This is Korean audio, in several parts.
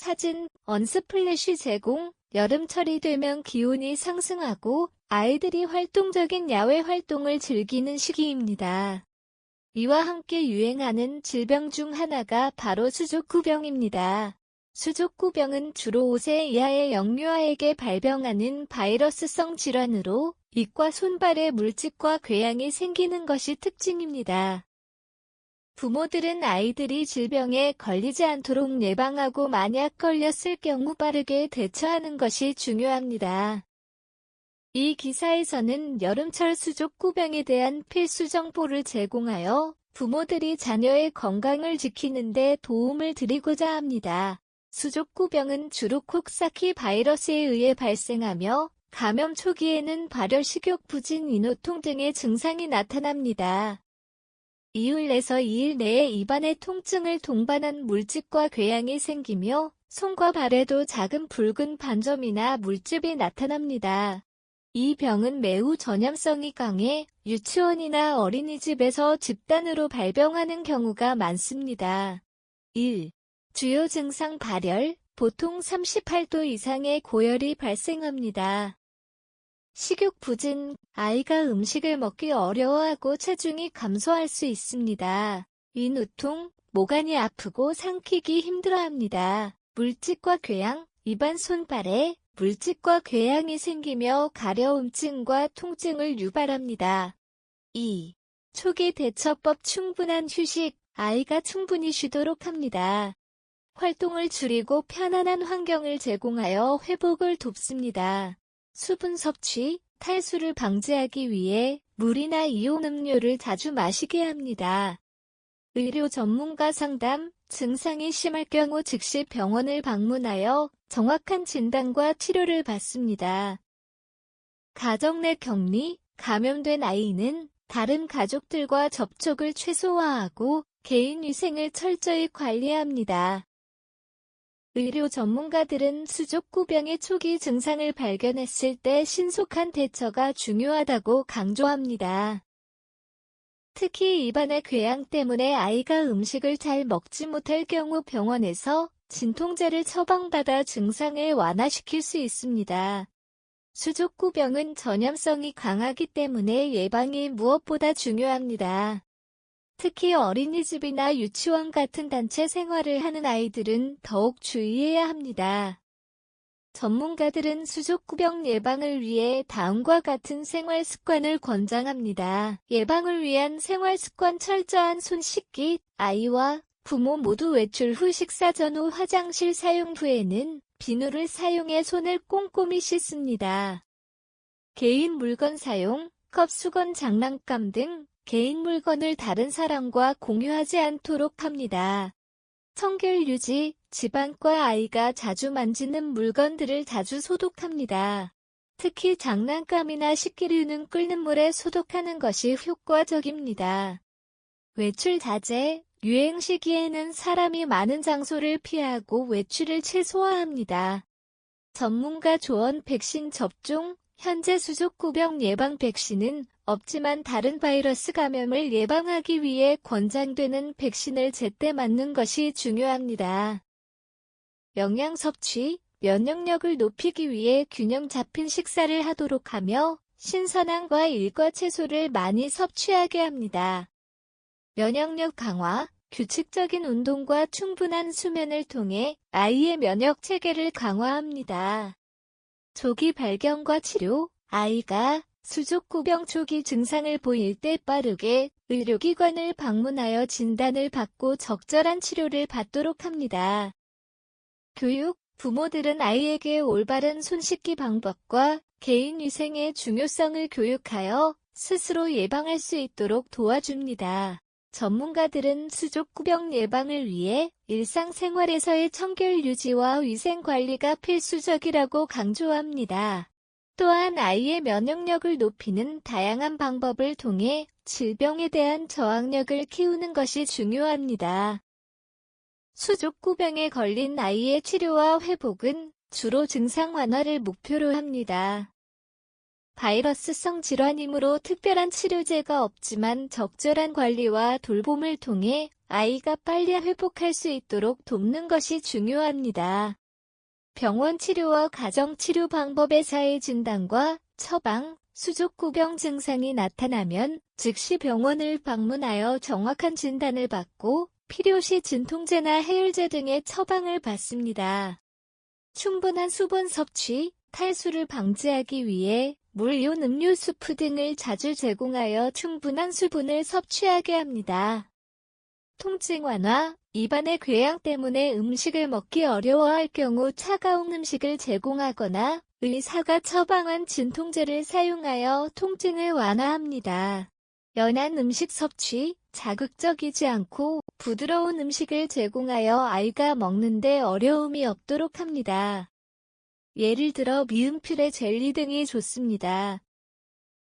사진, 언스플래시 제공, 여름철이 되면 기온이 상승하고 아이들이 활동적인 야외 활동을 즐기는 시기입니다. 이와 함께 유행하는 질병 중 하나가 바로 수족구병입니다. 수족구병은 주로 5세 이하의 영유아에게 발병하는 바이러스성 질환으로 입과 손발에 물집과 궤양이 생기는 것이 특징입니다. 부모들은 아이들이 질병에 걸리지 않도록 예방하고 만약 걸렸을 경우 빠르게 대처하는 것이 중요합니다. 이 기사에서는 여름철 수족구병에 대한 필수 정보를 제공하여 부모들이 자녀의 건강을 지키는 데 도움을 드리고자 합니다. 수족구병은 주로 콕사키 바이러스에 의해 발생하며 감염 초기에는 발열, 식욕, 부진, 인후통 등의 증상이 나타납니다. 이흘에서 2일 내에 입안에 통증을 동반한 물집과 궤양이 생기며 손과 발에도 작은 붉은 반점이나 물집이 나타납니다. 이 병은 매우 전염성이 강해 유치원이나 어린이집에서 집단으로 발병하는 경우가 많습니다. 1. 주요 증상 발열, 보통 38도 이상의 고열이 발생합니다. 식욕 부진, 아이가 음식을 먹기 어려워하고 체중이 감소할 수 있습니다. 인후통, 모간이 아프고 삼키기 힘들어합니다. 물집과 궤양, 입안 손발에 물집과 궤양이 생기며 가려움증과 통증을 유발합니다. 2. 초기 대처법 충분한 휴식, 아이가 충분히 쉬도록 합니다. 활동을 줄이고 편안한 환경을 제공하여 회복을 돕습니다. 수분 섭취, 탈수를 방지하기 위해 물이나 이온 음료를 자주 마시게 합니다. 의료 전문가 상담, 증상이 심할 경우 즉시 병원을 방문하여 정확한 진단과 치료를 받습니다. 가정 내 격리, 감염된 아이는 다른 가족들과 접촉을 최소화하고 개인 위생을 철저히 관리합니다. 의료 전문가들은 수족구병의 초기 증상을 발견했을 때 신속한 대처가 중요하다고 강조합니다. 특히 입안의 궤양 때문에 아이가 음식을 잘 먹지 못할 경우 병원에서 진통제를 처방받아 증상을 완화시킬 수 있습니다. 수족구병은 전염성이 강하기 때문에 예방이 무엇보다 중요합니다. 특히 어린이집이나 유치원 같은 단체 생활을 하는 아이들은 더욱 주의해야 합니다. 전문가들은 수족구병 예방을 위해 다음과 같은 생활 습관을 권장합니다. 예방을 위한 생활 습관 철저한 손 씻기, 아이와 부모 모두 외출 후 식사 전후 화장실 사용 후에는 비누를 사용해 손을 꼼꼼히 씻습니다. 개인 물건 사용, 컵, 수건, 장난감 등 개인 물건을 다른 사람과 공유하지 않도록 합니다. 청결 유지, 집안과 아이가 자주 만지는 물건들을 자주 소독합니다. 특히 장난감이나 식기류는 끓는 물에 소독하는 것이 효과적입니다. 외출 자제, 유행 시기에는 사람이 많은 장소를 피하고 외출을 최소화합니다. 전문가 조언 백신 접종, 현재 수족구병 예방 백신은 없지만 다른 바이러스 감염을 예방하기 위해 권장되는 백신을 제때 맞는 것이 중요합니다. 영양 섭취, 면역력을 높이기 위해 균형 잡힌 식사를 하도록 하며 신선한 과 일과 채소를 많이 섭취하게 합니다. 면역력 강화, 규칙적인 운동과 충분한 수면을 통해 아이의 면역 체계를 강화합니다. 조기 발견과 치료, 아이가 수족구병 초기 증상을 보일 때 빠르게 의료기관을 방문하여 진단을 받고 적절한 치료를 받도록 합니다. 교육, 부모들은 아이에게 올바른 손 씻기 방법과 개인 위생의 중요성을 교육하여 스스로 예방할 수 있도록 도와줍니다. 전문가들은 수족구병 예방을 위해 일상생활에서의 청결 유지와 위생 관리가 필수적이라고 강조합니다. 또한 아이의 면역력을 높이는 다양한 방법을 통해 질병에 대한 저항력을 키우는 것이 중요합니다. 수족구병에 걸린 아이의 치료와 회복은 주로 증상 완화를 목표로 합니다. 바이러스성 질환이므로 특별한 치료제가 없지만 적절한 관리와 돌봄을 통해 아이가 빨리 회복할 수 있도록 돕는 것이 중요합니다. 병원 치료와 가정치료 방법에서의 진단과 처방, 수족구병 증상이 나타나면 즉시 병원을 방문하여 정확한 진단을 받고 필요시 진통제나 해열제 등의 처방을 받습니다. 충분한 수분 섭취, 탈수를 방지하기 위해 물론 음료 수프 등을 자주 제공하여 충분한 수분을 섭취하게 합니다. 통증 완화, 입안의 궤양 때문에 음식을 먹기 어려워할 경우 차가운 음식을 제공하거나 의사가 처방한 진통제를 사용하여 통증을 완화합니다. 연한 음식 섭취, 자극적이지 않고 부드러운 음식을 제공하여 아이가 먹는데 어려움이 없도록 합니다. 예를 들어 미음 퓨레 젤리 등이 좋습니다.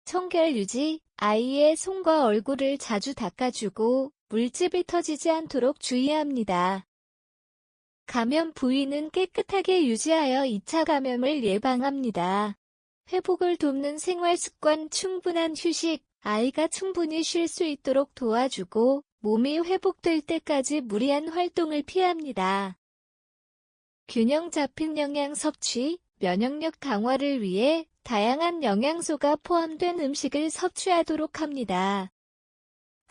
청결 유지, 아이의 손과 얼굴을 자주 닦아주고 물집이 터지지 않도록 주의합니다. 감염 부위는 깨끗하게 유지하여 2차 감염을 예방합니다. 회복을 돕는 생활 습관 충분한 휴식, 아이가 충분히 쉴 수 있도록 도와주고 몸이 회복될 때까지 무리한 활동을 피합니다. 균형 잡힌 영양 섭취, 면역력 강화를 위해 다양한 영양소가 포함된 음식을 섭취하도록 합니다.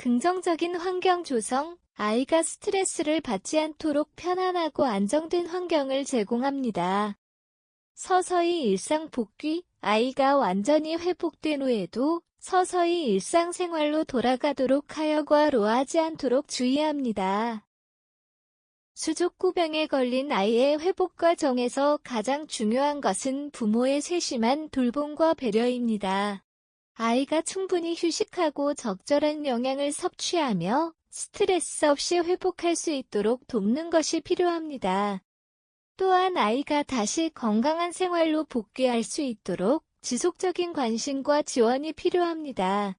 긍정적인 환경 조성, 아이가 스트레스를 받지 않도록 편안하고 안정된 환경을 제공합니다. 서서히 일상 복귀, 아이가 완전히 회복된 후에도 서서히 일상생활로 돌아가도록 하여 과로하지 않도록 주의합니다. 수족구병에 걸린 아이의 회복 과정에서 가장 중요한 것은 부모의 세심한 돌봄과 배려입니다. 아이가 충분히 휴식하고 적절한 영양을 섭취하며 스트레스 없이 회복할 수 있도록 돕는 것이 필요합니다. 또한 아이가 다시 건강한 생활로 복귀할 수 있도록 지속적인 관심과 지원이 필요합니다.